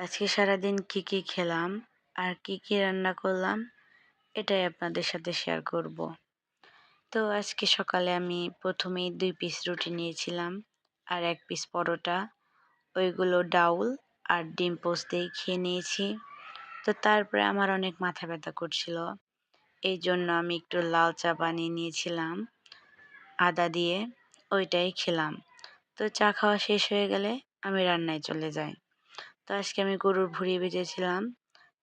আজকে সারাদিন কি কি খেলাম আর কি কি রান্না করলাম, এটাই আপনাদের সাথে শেয়ার করব। তো আজকে সকালে আমি প্রথমেই দুই পিস রুটি নিয়েছিলাম আর এক পিস পরোটা, ওইগুলো ডাউল আর ডিম পোস্ট দিয়ে খেয়ে নিয়েছি। তো তারপরে আমার অনেক মাথা ব্যথা করছিল, এই জন্য আমি একটু লাল চা বানিয়ে নিয়েছিলাম, আদা দিয়ে ওইটাই খেলাম। তো চা খাওয়া শেষ হয়ে গেলে আমি রান্নায় চলে যাই। তো আজকে আমি গরুর ভুড়ি ভেজেছিলাম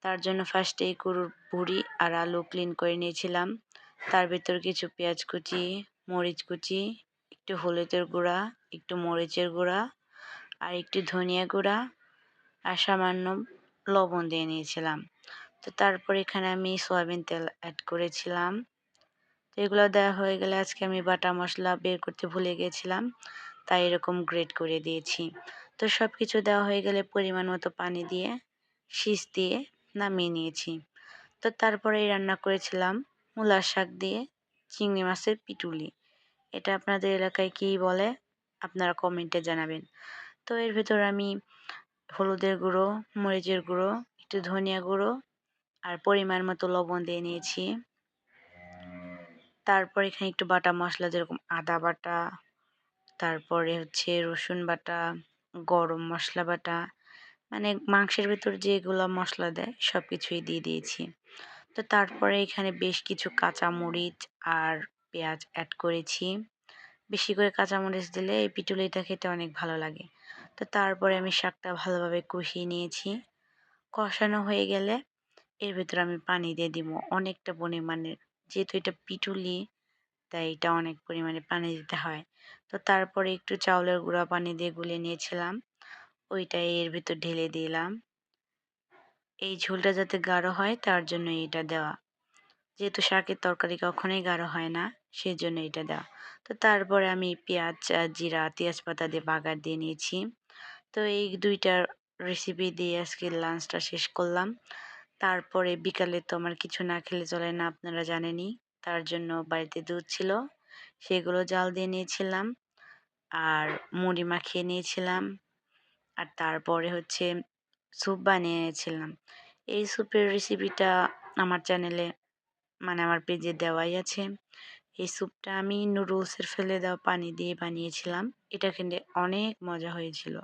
তার জন্য ফার্স্টে এই গরুর ভুড়ি আর আলু ক্লিন করে নিয়েছিলাম। তার ভিতর কিছু পেঁয়াজ কুচি, মরিচ কুচি, একটু হলুদের গুঁড়া, একটু মরিচের গুঁড়া আর একটু ধনিয়া গুঁড়া আর সামান্য লবণ দিয়ে নিয়েছিলাম। তো তারপর এখানে আমি সয়াবিন তেল অ্যাড করেছিলাম। তো এগুলো দেওয়া হয়ে গেলে আজকে আমি বাটা মশলা বের করতে ভুলে গেছিলাম তাই এরকম গ্রেট করে দিয়েছি। তো সব কিছু দেওয়া হয়ে গেলে পরিমাণ মতো পানি দিয়ে, শীষ দিয়ে নামিয়ে নিয়েছি। তো তারপরে রান্না করেছিলাম মূলার শাক দিয়ে চিংড়ি মাছের পিটুলি। এটা আপনাদের এলাকায় কী বলে, আপনারা কমেন্টে জানাবেন। তো এর ভেতর আমি হলুদের গুঁড়ো, মরিচের গুঁড়ো, একটু ধনিয়া গুঁড়ো আর পরিমাণ মতো লবণ দিয়ে নিয়েছি। তারপর এখানে একটু বাটা মশলা, যেরকম আদা বাটা, তারপরে হচ্ছে রসুন বাটা গরম মশলা বাটা মানে মাংসের ভেতর যেগুলো মশলা দেয় সব কিছুই দিয়ে দিয়েছি। তো তারপরে এখানে বেশ কিছু কাঁচা মরিচ আর পেঁয়াজ অ্যাড করেছি। বেশি করে কাঁচামরিচ দিলে এই পিটুলিটা খেতে অনেক ভালো লাগে। তো তারপরে আমি শাকটা ভালোভাবে কষিয়ে নিয়েছি। কষানো হয়ে গেলে এর ভেতরে আমি পানি দিয়ে দিব। অনেকটা পরিমাণের। যেহেতু এটা পিটুলি তাই এটা অনেক পরিমাণে পানি দিতে হয়। তো তারপরে একটু চাউলের গুঁড়া পানি দিয়ে গুলিয়ে নিয়েছিলাম। ওইটাই এর ভিতর ঢেলে দিলাম। এই ঝোলটা যাতে গাঢ় হয় তার জন্য এটা দেওয়া। যেহেতু শাকের তরকারি কখনোই গাঢ় হয় না সেই জন্য এটা দেওয়া। তো তারপরে আমি পেঁয়াজ, জিরা, তেজপাতা দিয়ে বাগার দিয়ে নিয়েছি। তো এই দুইটা রেসিপি দিয়ে আজকে লাঞ্চটা শেষ করলাম। তারপরে বিকালে তো আমার কিছু না খেলে চলে না, আপনারা জানেনই। তার জন্য বাড়িতে দুধ ছিল, সেগুলো জাল দিয়ে নিয়েছিলাম আর মুড়ি মাখিয়ে নিয়েছিলাম আর তারপরে হচ্ছে স্যুপ বানিয়ে নিয়েছিলাম। এই স্যুপের রেসিপিটা আমার চ্যানেলে মানে আমার পেজে দেওয়াই আছে। এই স্যুপটা আমি নুডলসের ফেলে দেওয়া পানি দিয়ে বানিয়েছিলাম। এটা কিন্তু অনেক মজা হয়েছিল।